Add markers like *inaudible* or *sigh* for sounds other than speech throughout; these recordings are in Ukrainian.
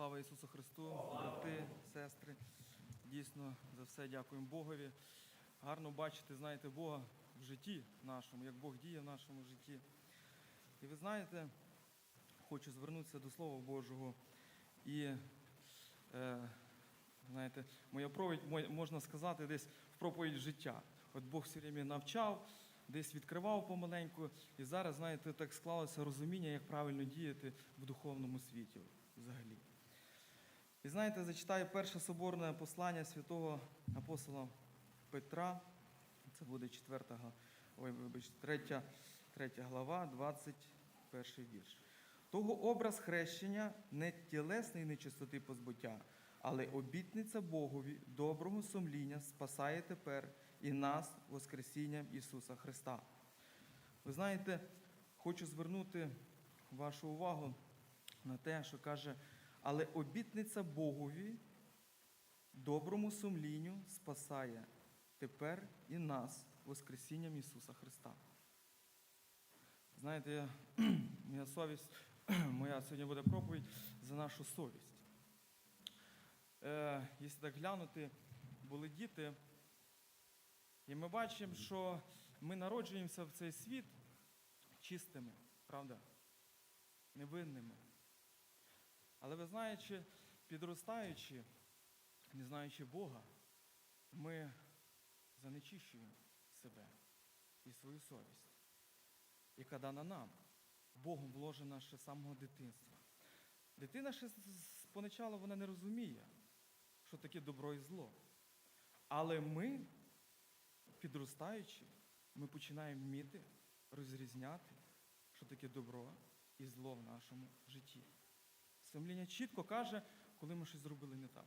Слава Ісусу Христу, брати, сестри. Дійсно, за все дякуємо Богові. Гарно бачити, знаєте, Бога в житті нашому, як Бог діє в нашому житті. І ви знаєте, хочу звернутися до Слова Божого. І, е, знаєте, моя проповідь, можна сказати, десь в проповідь життя. От Бог все время навчав, десь відкривав помаленьку. І зараз, знаєте, так склалося розуміння, як правильно діяти в духовному світі взагалі. І знаєте, зачитаю перше соборне послання святого апостола Петра. Це буде четверта, га- ой, вибачте, третя, третя глава, 21 вірш. Того образ хрещення не тілесної нечистоти позбуття, але обітниця Богові доброго сумління спасає тепер і нас Воскресінням Ісуса Христа. Ви знаєте, хочу звернути вашу увагу на те, що каже, але обітниця Богові доброму сумлінню спасає тепер і нас Воскресінням Ісуса Христа. Знаєте, я, *clears throat* моя совість, *clears throat* моя сьогодні буде проповідь за нашу совість. Е, якщо так глянути, були діти, і ми бачимо, що ми народжуємося в цей світ чистими, правда? Невинними. Але ви знаєте, підростаючи, не знаючи Бога, ми занечищуємо себе і свою совість, яка дана нам, Богом вложена ще з самого дитинства. Дитина ще з- вона не розуміє, що таке добро і зло. Але ми, підростаючи, ми починаємо вміти розрізняти, що таке добро і зло в нашому житті. Сумління чітко каже, коли ми щось зробили не так.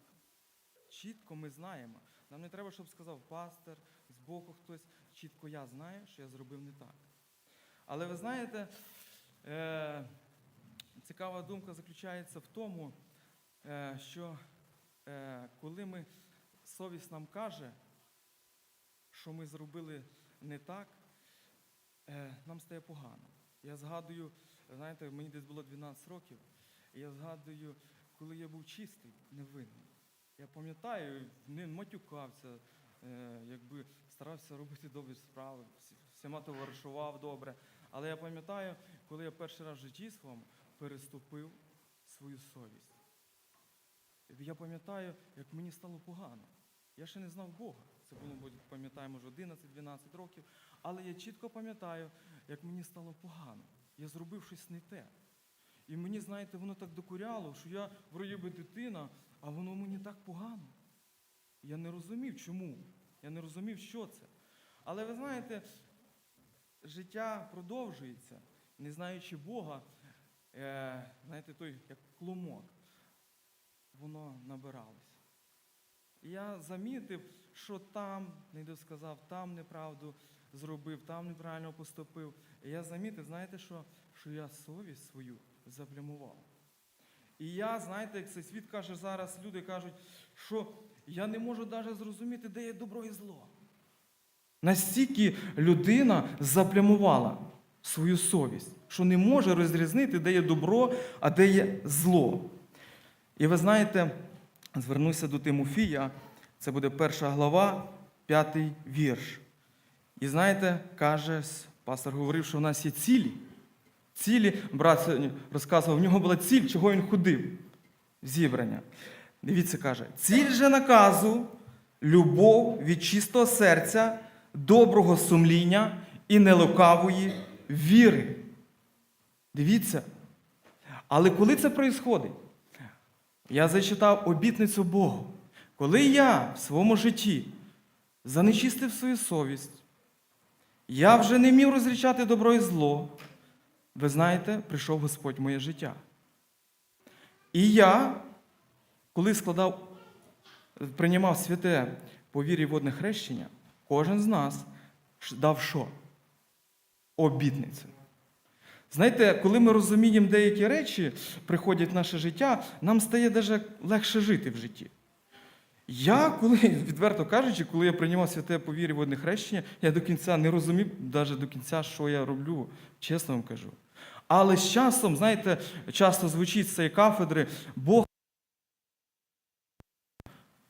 Чітко ми знаємо. Нам не треба, щоб сказав пастор, збоку хтось. Чітко я знаю, що я зробив не так. Але ви знаєте, е, цікава думка заключається в тому, е, що е, коли ми совість нам каже, що ми зробили не так, нам стає погано. Я згадую, знаєте, мені десь було 12 років, я згадую, коли я був чистий, невинний. Я пам'ятаю, не матюкався, е, якби старався робити добрі справи, всі- всіма товаришував добре. Але я пам'ятаю, коли я перший раз в житті своєму переступив свою совість. Я пам'ятаю, як мені стало погано. Я ще не знав Бога. Це було, мабуть, пам'ятаю, може, 11-12 років. Але я чітко пам'ятаю, як мені стало погано. Я зробив щось не те. І мені, знаєте, воно так докуряло, що я вроді би дитина, а воно мені так погано. Я не розумів, чому. Я не розумів, що це. Але ви знаєте, життя продовжується, не знаючи Бога, е, знаєте, той як клумок, воно набиралося. Я замітив, що там не досказав, там неправду зробив, там неправильно поступив. І я замітив, знаєте що? Що я совість свою заплямував. І я, знаєте, як цей світ каже зараз, люди кажуть, що я не можу навіть зрозуміти, де є добро і зло. Настільки людина заплямувала свою совість, що не може розрізнити, де є добро, а де є зло. І ви знаєте, звернуся до Тимофія, це буде перша глава, п'ятий вірш. І знаєте, каже, пастор говорив, що в нас є цілі. Цілі, брат сьогодні розказував, в нього була ціль, чого він ходив. Зібрання. Дивіться, каже, ціль же наказу, любов від чистого серця, доброго сумління і нелукавої віри. Дивіться. Але коли це відбувається? Я зачитав обітницю Богу. Коли я в своєму житті занечистив свою совість, я вже не міг розрічати добро і зло. Ви знаєте, прийшов Господь в моє життя. І я, коли складав, приймав святе по вірі водне хрещення, кожен з нас дав що? Обітницю. Знаєте, коли ми розуміємо деякі речі, приходять в наше життя, нам стає даже легше жити в житті. Я, коли, *laughs* відверто кажучи, коли я приймав святе по вірі водне хрещення, я до кінця не розумів навіть до кінця, що я роблю, чесно вам кажу. Але з часом, знаєте, часто звучить з цієї кафедри, Бог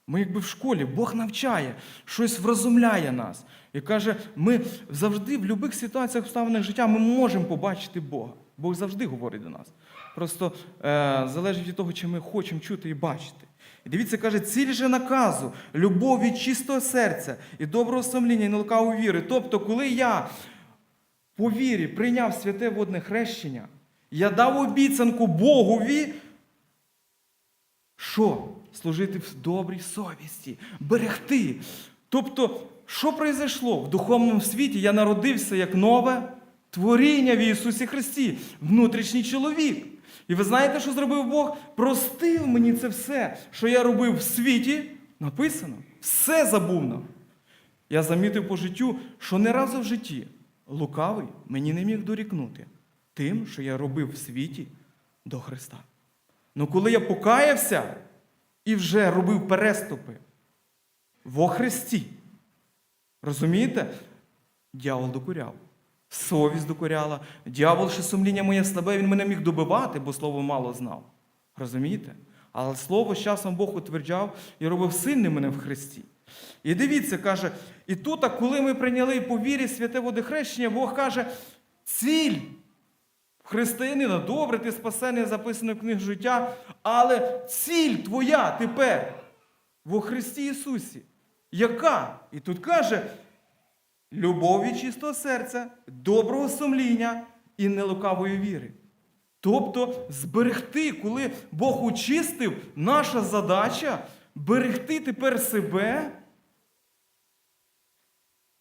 Ми якби в школі, Бог навчає, щось вразумляє нас. І каже, ми завжди в будь-яких ситуаціях, обставинах життя ми можемо побачити Бога. Бог завжди говорить до нас. Просто е, залежить від того, чи ми хочемо чути і бачити. І дивіться, каже, ціль же наказу, любов від чистого серця і доброго сумління, і нелукавої віри. Тобто, коли я по вірі прийняв святе водне хрещення, я дав обіцянку Богові, що? Служити в добрій совісті, берегти. Тобто, що произошло? В духовному світі я народився як нове творіння в Ісусі Христі, внутрішній чоловік. І ви знаєте, що зробив Бог? Простив мені це все, що я робив в світі, написано, все забув нам. Я замітив по життю, що не разу в житті лукавий мені не міг дорікнути тим, що я робив в світі до Христа. Ну коли я покаявся і вже робив переступи во Христі, розумієте? Дьявол докоряв. Совість докоряла. Дьявол, що сумління моє слабе, він мене міг добивати, бо слово мало знав. Розумієте? Але слово з часом Бог утверджав і робив сильним мене в Христі. І дивіться, каже, і тут, коли ми прийняли по вірі святе водохрещення, Бог каже, ціль християнина, добре, ти спасений, записано в книг життя, але ціль твоя тепер во Христі Ісусі. Яка? І тут каже, любов від чистого серця, доброго сумління і нелукавої віри. Тобто зберегти, коли Бог очистив, наша задача берегти тепер себе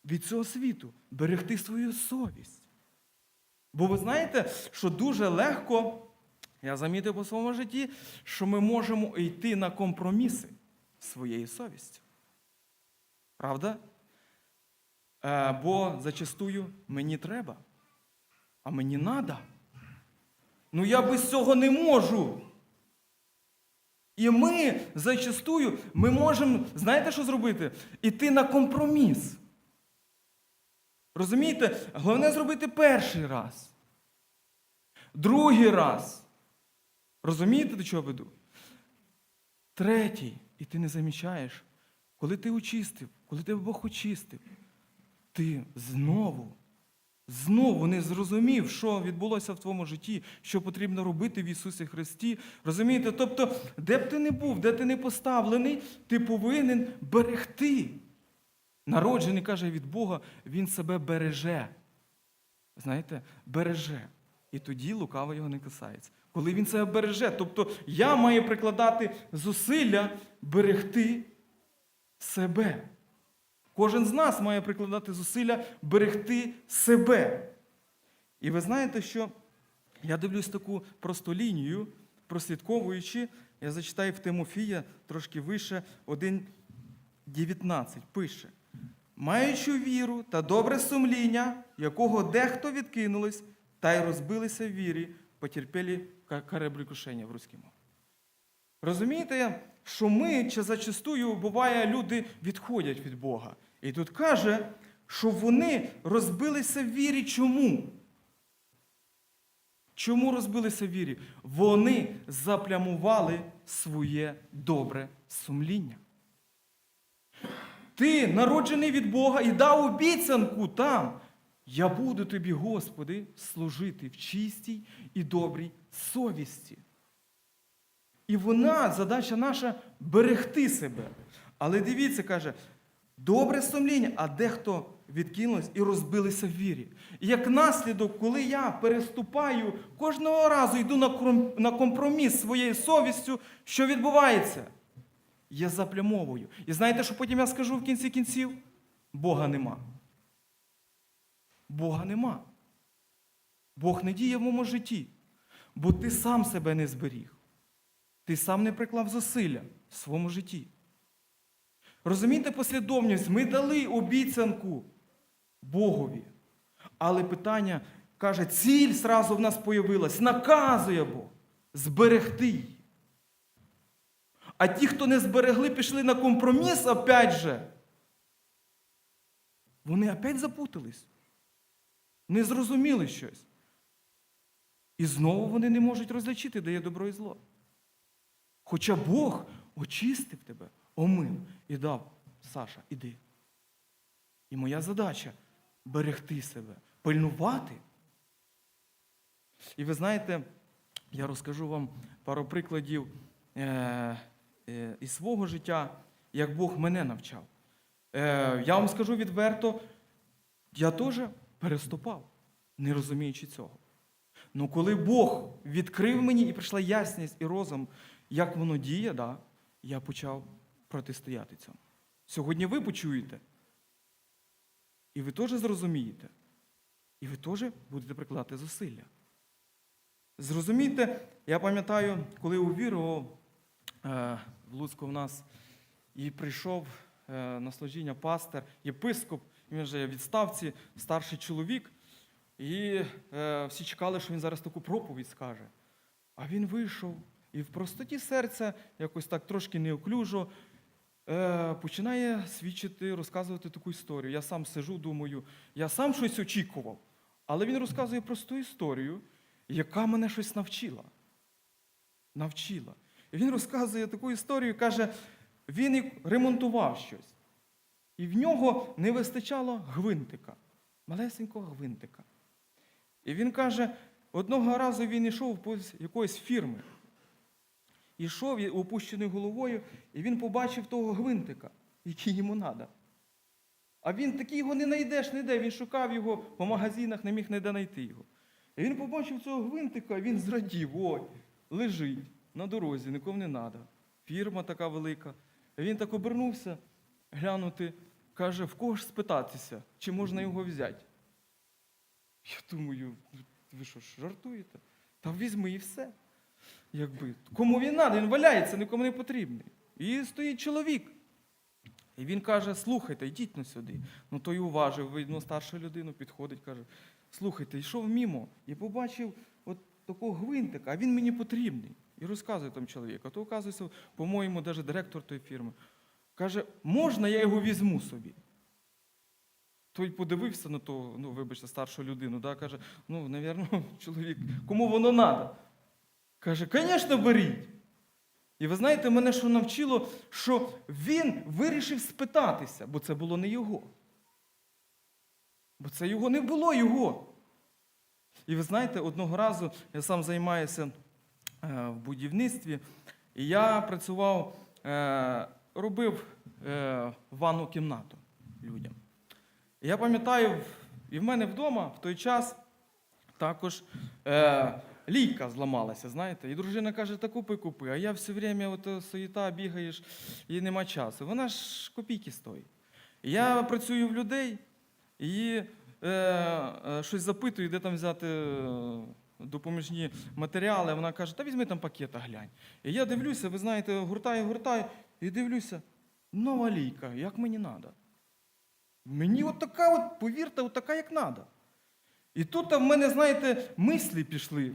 від цього світу, берегти свою совість. Бо ви знаєте, що дуже легко, я замітив по своєму житті, що ми можемо йти на компроміси своєю совістю. Правда? Е, бо зачастую мені треба, а мені треба. Ну я без цього не можу. І ми зачастую ми можемо, знаєте, що зробити? Іти на компроміс. Розумієте? Головне зробити перший раз. Другий раз. Розумієте, до чого веду? Третій. І ти не замічаєш, коли ти очистив, коли тебе Бог очистив, ти знову, знову не зрозумів, що відбулося в твоєму житті, що потрібно робити в Ісусі Христі. Розумієте? Тобто, де б ти не був, де ти не поставлений, ти повинен берегти. Народжений, каже, від Бога, він себе береже. Знаєте, береже. І тоді лукаво його не касається. Коли він себе береже, тобто я маю прикладати зусилля берегти себе. Кожен з нас має прикладати зусилля берегти себе. І ви знаєте, що я дивлюсь таку просту лінію, прослідковуючи, я зачитаю в Тимофія трошки вище 1.19 пише. Маючи віру та добре сумління, якого дехто відкинулись, та й розбилися в вірі, потерпіли каребрикушення в руській мові. Розумієте, що ми чи зачастую буває, люди відходять від Бога. І тут каже, що вони розбилися в вірі. Чому? Чому розбилися в вірі? Вони заплямували своє добре сумління. Ти народжений від Бога і дав обіцянку там. Я буду тобі, Господи, служити в чистій і добрій совісті. І вона, задача наша, берегти себе. Але дивіться, каже, добре сумління, а дехто відкинулось і розбилися в вірі. І як наслідок, коли я переступаю, кожного разу йду на компроміс своєю совістю, що відбувається? Я заплямовую. І знаєте, що потім я скажу в кінці кінців? Бога нема. Бога нема. Бог не діє в моєму житті, бо ти сам себе не зберіг. Ти сам не приклав зусилля в своєму житті. Розумієте послідовність? Ми дали обіцянку Богові. Але питання каже, ціль зразу в нас появилась, наказує Бог зберегти її. А ті, хто не зберегли, пішли на компроміс, опять же, вони опять запутались. Не зрозуміли щось. І знову вони не можуть розлічити, де є добро і зло. Хоча Бог очистив тебе, омив і дав. Саша, іди. І моя задача берегти себе, пильнувати. І ви знаєте, я розкажу вам пару прикладів е, із свого життя, як Бог мене навчав. Е, я вам скажу відверто, я теж переступав, не розуміючи цього. Ну коли Бог відкрив мені і прийшла ясність і розум, як воно діє, да, я почав протистояти цьому. Сьогодні ви почуєте, і ви теж зрозумієте, і ви теж будете прикладати зусилля. Зрозумійте, я пам'ятаю, коли увірував е, в Луцьку в нас і прийшов е, на служіння пастир, єпископ, він вже відставці, старший чоловік, і е, всі чекали, що він зараз таку проповідь скаже. А він вийшов і в простоті серця, якось так трошки неоклюжо, е, починає свідчити, розказувати таку історію. Я сам сижу, думаю, я сам щось очікував. Але він розказує просту історію, яка мене щось навчила. Навчила. І він розказує таку історію, каже, він ремонтував щось. І в нього не вистачало гвинтика, малесенького гвинтика. І він каже, одного разу він йшов по якоїсь фірми. Ішов опущеною головою, і він побачив того гвинтика, який йому треба. А він такий його не знайдеш ніде. Він шукав його по магазинах, не міг ніде знайти його. І він побачив цього гвинтика, і він зрадів, ой, лежить на дорозі, нікому не треба. Фірма така велика. Він так обернувся, глянути, каже, в кого ж спитатися, чи можна його взяти. Я думаю, ви що ж жартуєте? Та візьми і все. Якби. Кому він треба, він валяється, нікому не потрібний. І стоїть чоловік. І він каже: слухайте, йдіть на сюди. Ну той уважив, видно, старшу людину підходить, каже: слухайте, йшов мімо і побачив от такого гвинтика, а він мені потрібний. І розказує там чоловік. А то, оказується, по-моєму, навіть директор тої фірми. Каже, можна я його візьму собі? Той подивився на того, ну, вибачте, старшу людину, да, каже, ну, навірно, *laughs* чоловік, кому воно треба? Каже, звісно, беріть. І ви знаєте, мене що навчило, що він вирішив спитатися, бо це було не його. Бо це його не було його. І ви знаєте, одного разу я сам займаюся в будівництві, і я працював, е, робив е, ванну кімнату людям. Я пам'ятаю, і в мене вдома в той час також е, лійка зламалася, знаєте. І дружина каже, та купи, купи. А я все время от е, суєта, бігаєш, і нема часу. Вона ж копійки стоїть. Я працюю в людей і е, е, щось запитую, де там взяти е, допоміжні матеріали. Вона каже, та візьми там пакета, глянь. І я дивлюся, ви знаєте, гуртаю, гуртаю, і дивлюся, нова лійка, як мені треба. Мені от така, от, повірте, от така, як треба. І тут в мене, знаєте, мислі пішли.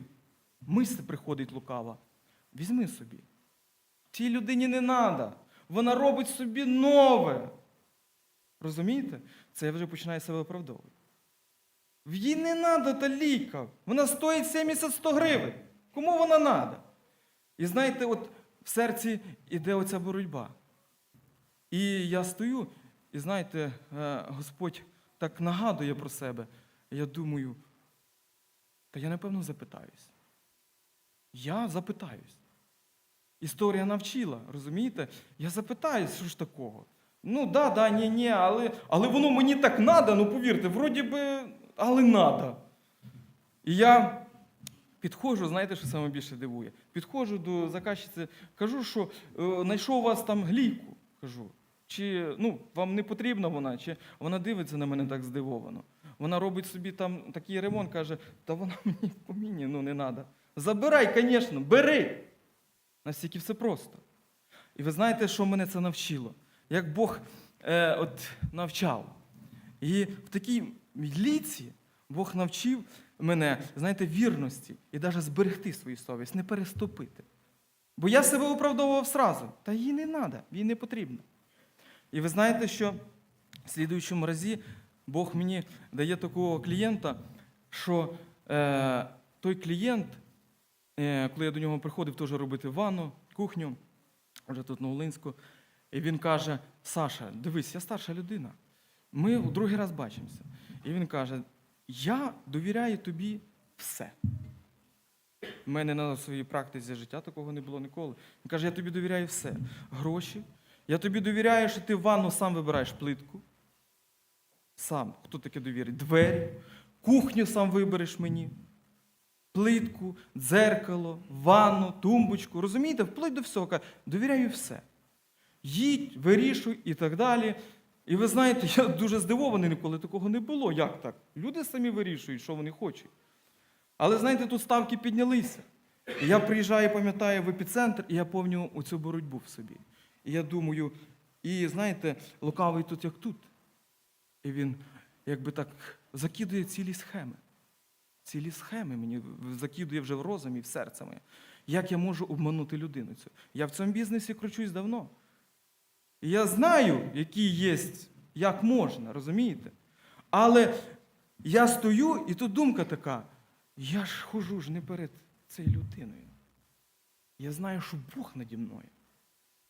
Мислі приходить лукава. Візьми собі. Цій людині не треба. Вона робить собі нове. Розумієте? Це вже починаю себе оправдовувати. Їй не треба та ліка. Вона стоїть 70-100 гривень. Кому вона треба? І знаєте, от в серці йде оця боротьба. І я стою, і знаєте, е, Господь так нагадує про себе. Я думаю, та я напевно запитаюсь. Я запитаюсь. Історія навчила, розумієте? Я запитаюсь, що ж такого. Ну, да, да, ні, ні, але, але воно мені так треба, ну повірте, вроді би, але треба. І я підходжу, знаєте, що саме більше дивує? Підходжу до заказчиці, кажу, що е, знайшов у вас там глійку. Кажу, чи ну, вам не потрібна вона, чи вона дивиться на мене так здивовано. Вона робить собі там такий ремонт, каже, та вона *laughs* мені по міні, ну не треба. Забирай, звісно, бери. Настільки все просто. І ви знаєте, що мене це навчило? Як Бог е, от, навчав. І в такій ліці Бог навчив мене, знаєте, вірності і навіть зберегти свою совість, не переступити. Бо я себе оправдовував сразу. Та їй не треба, їй не потрібно. І ви знаєте, що в слідуючому разі Бог мені дає такого клієнта, що е, той клієнт, е, коли я до нього приходив теж робити ванну, кухню, вже тут на Волинську, І він каже: Саша, дивись, я старша людина. Ми у другий раз бачимося. І він каже: Я довіряю тобі все. У мене на своїй практиці життя такого не було ніколи. Він каже, я тобі довіряю все. Гроші. Я тобі довіряю, що ти в ванну сам вибираєш плитку. Сам, хто таке довірить? Двері, кухню сам вибереш мені, плитку, дзеркало, ванну, тумбочку. Розумієте, вплоть до всього. Довіряю все. Їдь, вирішуй і так далі. І ви знаєте, я дуже здивований, ніколи такого не було. Як так? Люди самі вирішують, що вони хочуть. Але знаєте, тут ставки піднялися. І я приїжджаю, пам'ятаю, в епіцентр, і я пам'ятаю оцю боротьбу в собі. І я думаю, і знаєте, лукавий тут як тут. І він якби так закидує цілі схеми. Цілі схеми мені закидує вже в розумі, в серце моє. Як я можу обманути людину цю? Я в цьому бізнесі кручусь давно. Я знаю, які є, як можна, розумієте? Але я стою, і тут думка така: я ж хожу ж не перед цією людиною. Я знаю, що Бог наді мною.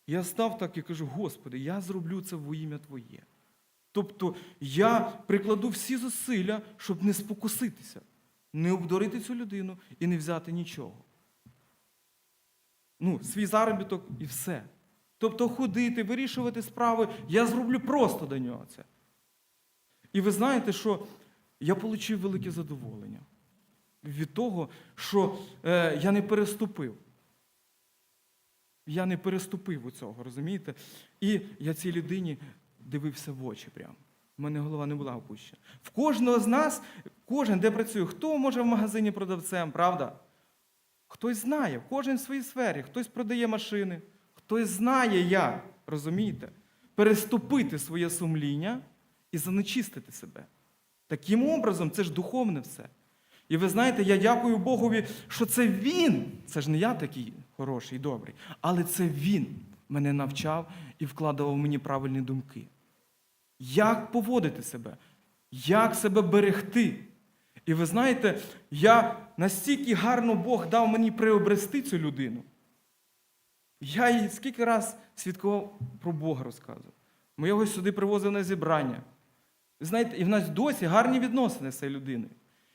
Я став так і кажу, Господи, я зроблю це во ім'я Твоє. Тобто я прикладу всі зусилля, щоб не спокуситися, не обдурити цю людину і не взяти нічого. Ну, свій заробіток і все. Тобто ходити, вирішувати справи, я зроблю просто до нього це. І ви знаєте, що я отримав велике задоволення від того, що е, я не переступив. Я не переступив у цього, розумієте? І я цій людині дивився в очі прямо. У мене голова не була опущена. В кожного з нас, кожен, де працює, хто може в магазині продавцем, правда? Хтось знає, кожен в своїй сфері, хтось продає машини, хтось знає як, розумієте? Переступити своє сумління і занечистити себе. Таким образом, це ж духовне все. І ви знаєте, я дякую Богові, що це Він, це ж не я такий хороший і добрий, але це Він мене навчав і вкладав в мені правильні думки. Як поводити себе, як себе берегти. І ви знаєте, я настільки гарно Бог дав мені приобрести цю людину. Я їй скільки раз свідкував про Бога розказував. Ми його сюди привозили на зібрання. Знаєте, і в нас досі гарні відносини з цією людиною.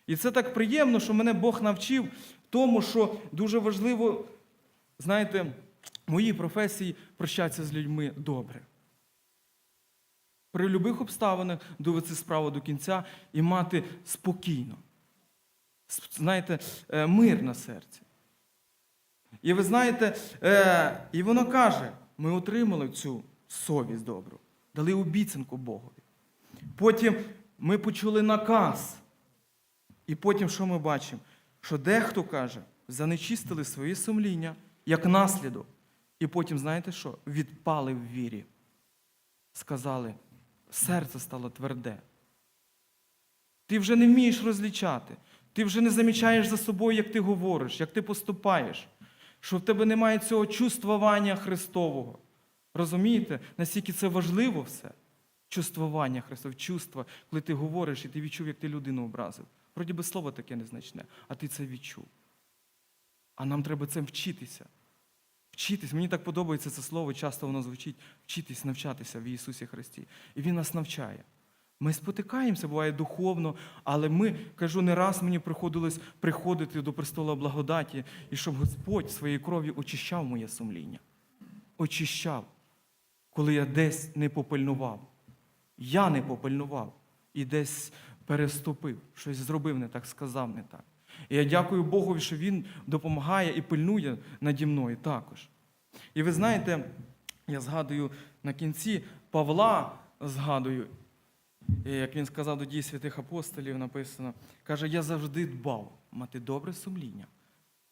І це так приємно, що мене Бог навчив тому, що дуже важливо, знаєте, в моїй професії прощатися з людьми добре. При будь-яких обставинах довести справу до кінця і мати спокійно, знаєте, е, мир на серці. І ви знаєте, е, і воно каже: ми отримали цю совість добру, дали обіцянку Богові. Потім ми почули наказ. І потім що ми бачимо? Що дехто каже, занечистили своє сумління як наслідок. І потім, знаєте що? Відпали в вірі. Сказали, серце стало тверде. Ти вже не вмієш розлічати. Ти вже не замічаєш за собою, як ти говориш, як ти поступаєш, що в тебе немає цього чувствування Христового. Розумієте, наскільки це важливо все? Чувствування Христове, чувства, коли ти говориш і ти відчув, як ти людину образив. Вроді би слово таке незначне, а ти це відчув. А нам треба цим вчитися. Вчитись. Мені так подобається це слово, часто воно звучить вчитись, навчатися в Ісусі Христі. І Він нас навчає. Ми спотикаємося, буває духовно, але ми, кажу, не раз мені приходилось приходити до престола благодаті, і щоб Господь своєю кров'ю очищав моє сумління. Очищав, коли я десь не попильнував. Я не попильнував і десь переступив, щось зробив не так, сказав не так. І я дякую Богові, що Він допомагає і пильнує наді мною також. І ви знаєте, я згадую на кінці Павла згадую, і як він сказав до дій святих апостолів, написано, каже, я завжди дбав мати добре сумління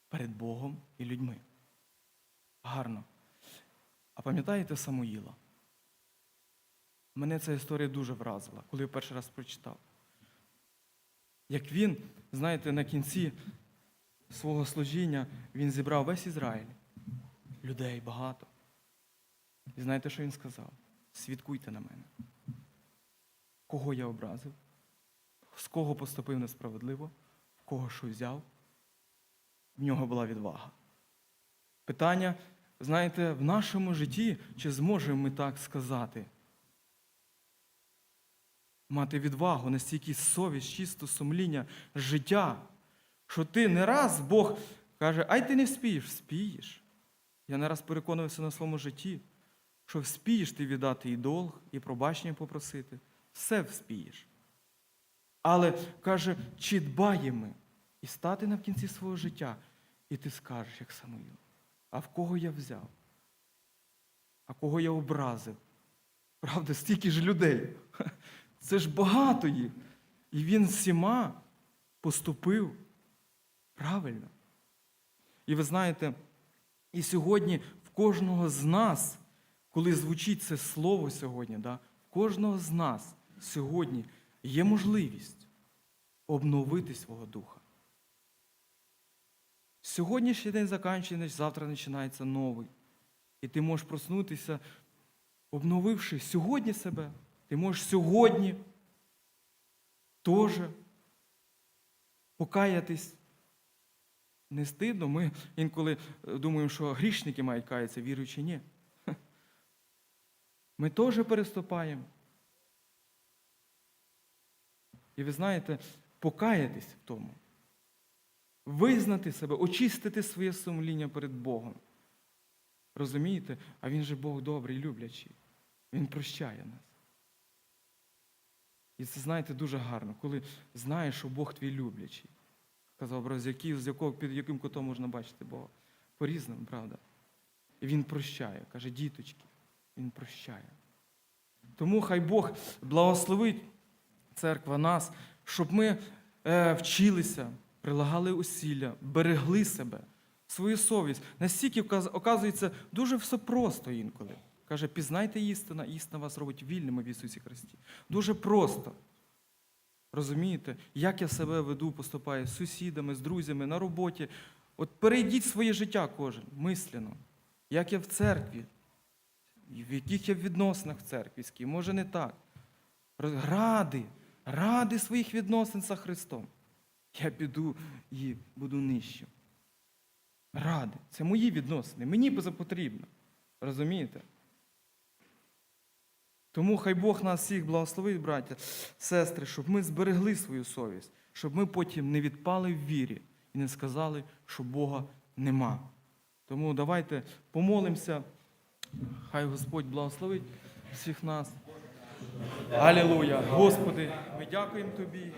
перед Богом і людьми. Гарно. А пам'ятаєте Самуїла? Мене ця історія дуже вразила, коли я перший раз прочитав. Як він, знаєте, на кінці свого служіння він зібрав весь Ізраїль, людей багато. І знаєте, що він сказав? Свідкуйте на мене. Кого я образив, з кого поступив несправедливо, в кого що взяв. В нього була відвага. Питання знаєте, в нашому житті, чи зможемо ми так сказати? Мати відвагу, настільки совість, чисто сумління, життя, що ти не раз Бог каже, ай ти не вспієш, вспієш. Я не раз переконувався на своєму житті, що вспієш ти віддати і долг, і пробачення попросити. Все вспієш. Але каже, чи дбаємо і стати на кінці свого життя, і ти скажеш, як Самуїл, а в кого я взяв? А кого я образив? Правда, стільки ж людей. *laughs* Це ж багато їх. І він всіма поступив правильно. І ви знаєте, і сьогодні в кожного з нас, коли звучить це слово сьогодні, да, в кожного з нас сьогодні є можливість обновити свого духа. Сьогоднішній день закінчений, завтра починається новий. І ти можеш проснутися, обновивши сьогодні себе. Ти можеш сьогодні теж покаятись. Не стидно. Ми інколи е, думаємо, що грішники мають каятися, віруючи, ні. Ми теж переступаємо. І ви знаєте, покаятись в тому, визнати себе, очистити своє сумління перед Богом. Розумієте? А він же Бог добрий, люблячий. Він прощає нас. І це, знаєте, дуже гарно, коли знаєш, що Бог твій люблячий. Казав, брат, з, який, з якого, під яким кутом можна бачити Бога. По-різному, правда? І Він прощає. Каже, діточки, Він прощає. Тому хай Бог благословить церква нас, щоб ми е, вчилися, прилагали усилля, берегли себе, свою совість. Настільки, оказується, дуже все просто інколи. Каже, пізнайте істину, істина вас робить вільними в Ісусі Христі. Дуже просто. Розумієте, як я себе веду, поступаю з сусідами, з друзями, на роботі. От перейдіть своє життя кожен, мислено. Як я в церкві, в яких я в відносинах в церкві, може не так. Ради, ради своїх відносин з Христом. Я піду і буду нижчим. Ради. Це мої відносини. Мені це потрібно. Розумієте? Тому хай Бог нас всіх благословить, браття, сестри, щоб ми зберегли свою совість, щоб ми потім не відпали в вірі і не сказали, що Бога нема. Тому давайте помолимося. Хай Господь благословить всіх нас. Алілуя! Господи, ми дякуємо Тобі.